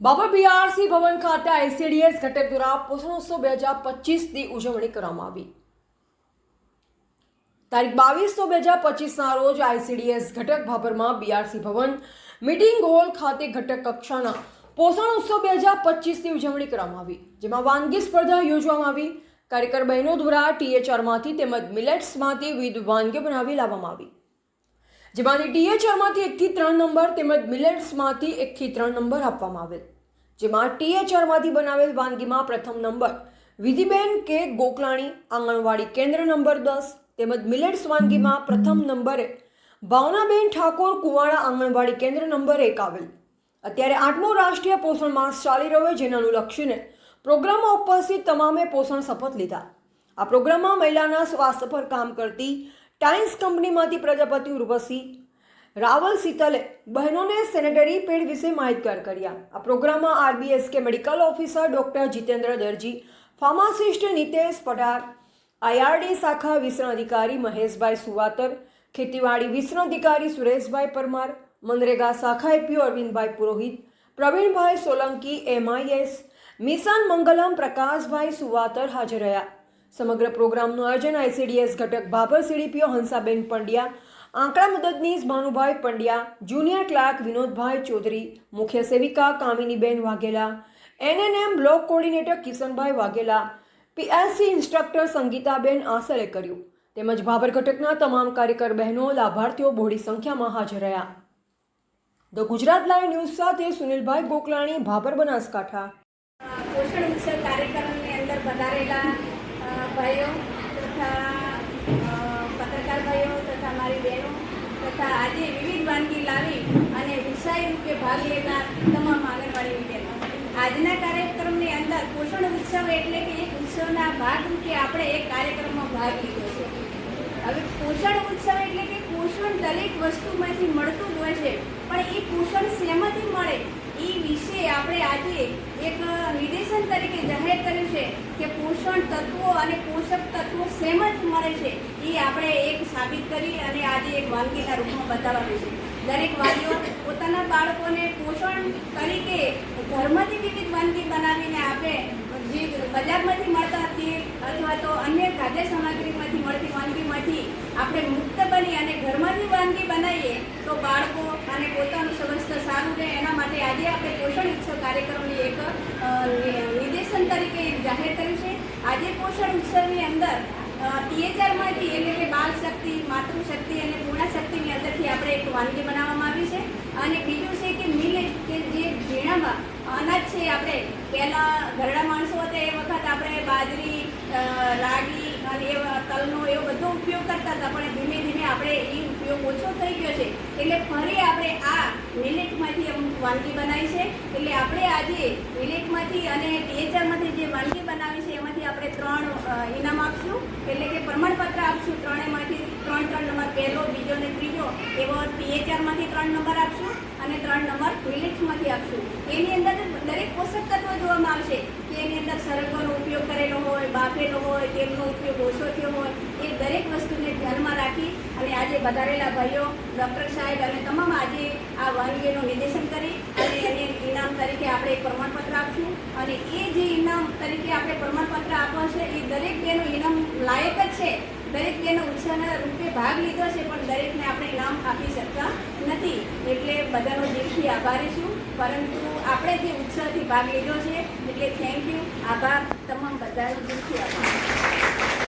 Babur BRC ભવન ખાતે ICDS ઘટક દ્વારા પોષણોત્સવ બે હજાર પચીસની ઉજવણી કરવામાં આવી. તારીખ બાવીસ તો બે હજાર પચીસના રોજ આઈસીડીએસ ઘટક ભાભરમાં બીઆરસી ભવન, મીટિંગ હોલ ખાતે ઘટક કક્ષાના પોષણ ઉત્સવ બે હજાર પચીસની ઉજવણી કરવામાં આવી, જેમાં વાનગી સ્પર્ધા યોજવામાં આવી. કાર્યકર બહેનો દ્વારા ટીએચઆરમાંથી તેમજ મિલેટ્સમાંથી વિવિધ વાનગીઓ બનાવી લાવવામાં આવી. જેમાંથી ટીએચઆરમાંથી એકથી ત્રણ નંબર તેમજ મિલેટ્સમાંથી એકથી ત્રણ નંબર આપવામાં આવેલ. જેમાં ટીએચઆરમાંથી બનાવેલ વાનગીમાં પ્રથમ નંબર વિધિબેન કે ગોકલાણી, આંગણવાડી કેન્દ્ર નંબર દસ તેમજ મિલેટ્સ વાનગીમાં પ્રથમ નંબરે ભાવનાબેન ઠાકોર કુવાડા આંગણવાડી કેન્દ્ર નંબર એક આવેલ. અત્યારે આઠમો રાષ્ટ્રીય પોષણ માસ ચાલી રહ્યો જેને અનુલક્ષીને પ્રોગ્રામમાં ઉપસ્થિત તમામે પોષણ શપથ લીધા. આ પ્રોગ્રામમાં મહિલાના સ્વાસ્થ્ય પર કામ કરતી ટાઇમ્સ કંપનીમાંથી પ્રજાપતિ ઉર્વશી, રાવલ શીતલે બહેનોને સેનેટરી પેડ વિશે માહિતગાર કર્યા. આ પ્રોગ્રામમાં RBSK medical officer doctor Jitendra Darji, pharmacist Nitesh Padhar IRD શાખા વિસ્તરણ અધિકારી મહેશભાઈ સુવાતર, ખેતીવાડી વિસ્તરણ અધિકારી સુરેશભાઈ પરમાર, મનરેગા શાખા APO Arvindbhai Purohit, Pravinbhai Solanki, MIS, mission Mangalam Prakashbhai Suvatar હાજર રહ્યા. સમગ્ર પ્રોગ્રામનું આયોજન આઈસીડીએસ ઘટક ભાભર સીડીપીઓ હંસાબેન પંડ્યા આંકડા મદદનીશ ભાનુભાઈ પંડ્યા જુનિયર ક્લાર્ક વિનોદભાઈ ચૌધરી મુખ્ય સેવિકા Kaminiben Vaghela ANM block coordinator Kishanbhai Vaghela PSC instructor Sangitaben આસરે કર્યું. તેમજ ભાભર ઘટકના તમામ કાર્યકર બહેનો લાભાર્થીઓ બહોળી સંખ્યામાં હાજર રહ્યા. ધ ગુજરાત લાઈવ ન્યૂઝ સાથે સુનિલભાઈ ગોકલાણી ભાભર બનાસકાંઠા. પોષણ ઉત્સવ કાર્યક્રમની અંદર પધારેલા અ, ભાઈઓ તથા પત્રકાર ભાઈઓ તથા મારી બહેનો તથા આજે વિવિધ વાનગી લાવી અને ઉત્સાહી રૂપે ભાગ લેતા તમામ આંગણવાડી બહેનો આજના કાર્યક્રમની અંદર પોષણ ઉત્સવ એટલે કે એક ઉત્સવના ભાગરૂપે આપણે એક કાર્યક્રમમાં ભાગ લીધો છે. હવે પોષણ ઉત્સવ એટલે કે પોષણ દરેક વસ્તુમાંથી મળતું હોય છે, પણ એ પોષણ શેમાંથી મળે એ વિશે આપણે આજે એક નિર્દેશન તરીકે જાહેર કર્યું છે કે પોષણ તત્વો અને પોષક તત્વો જ મળે છે, એ આપણે એક સાબિત કરી અને આજે એક વાનગીના રૂપમાં બતાવવાનું છે. દરેક વાલીઓ પોતાના બાળકોને પોષણ તરીકે ઘરમાંથી વિવિધ વાનગી બનાવીને આપે જે બજારમાંથી મળતા હતી અથવા તો અન્ય ખાદ્ય સામગ્રીમાંથી મળતી વાનગીમાંથી આપણે મુક્ત બની અને ઘરમાંથી વાનગી બનાવીએ, તો બાળકો અને પોતાનું સ્વસ્થ સારું રહે. એના માટે આજે આપણે પોષણ ઉત્સવ કાર્યક્રમની એક તરીકે જાહેર કર્યું છે. આજે પોષણ ઉત્સવની અંદર ટીએચઆરમાંથી એટલે કે બાળ શક્તિ માતૃશક્તિ અને પૂર્ણા શક્તિની અંદરથી આપણે એક વાનગી બનાવવામાં આવી છે. અને બીજું છે કે મિલેટ કે જે ઝીણામાં અનાજ છે આપણે, પહેલાં ઘરડા માણસો હતા એ વખત આપણે બાજરી રાગી અને એવા તલનો એવો બધો ઉપયોગ કરતા હતા, પણ ધીમે ધીમે આપણે એ ઉપયોગ ઓછો થઈ ગયો છે. એટલે ફરી આપણે આ મિલેટમાંથી વાનગી બનાવી છે. એટલે આપણે આજે મિલેટમાંથી અને ટીએચઆરમાંથી જે વાનગી બનાવી છે, એમાંથી આપણે ત્રણ ઇનામ આપશું. એટલે કે પ્રમાણપત્ર આપશું ત્રણેયમાંથી, ત્રણ ત્રણ નંબર પહેલો, બીજો અને ત્રીજો. એવો ટીએચઆરમાંથી ત્રણ નંબર આપશું અને ત્રણ નંબર મિલેટ્સમાંથી આપશું. એની અંદર દરેક પોષક તત્વો જોવામાં આવશે. કે એની અંદર સરગવાનો ઉપયોગ કરેલો હોય, બાફેલો હોય તેલનો ઉપયોગ ઓછો થયો હોય, એ દરેક વસ્તુને ધ્યાનમાં રાખી અને આજે વધારેલા ભાઈઓ, ડૉક્ટર સાહેબ અને તમામ આજે આ વાનગીનું નિર્દેશન કરી અને એને ઇનામ તરીકે આપણે એક પ્રમાણપત્ર આપશું. અને એ જે ઇનામ તરીકે આપણે પ્રમાણપત્ર આપવા છે, એ દરેક બેનું ઇનામ લાયક જ છે. દરેક બેનો ઉત્સાહના રૂપે ભાગ લીધો છે, પણ દરેકને આપણે ઇનામ આપી શકતા નથી. એટલે બધાનો દિલથી આભારી છું. પરંતુ આપણે જે ઉત્સાહથી ભાગ લીધો છે, એટલે થેન્ક યુ આભાર તમામ બધાનો દિલથી આભાર.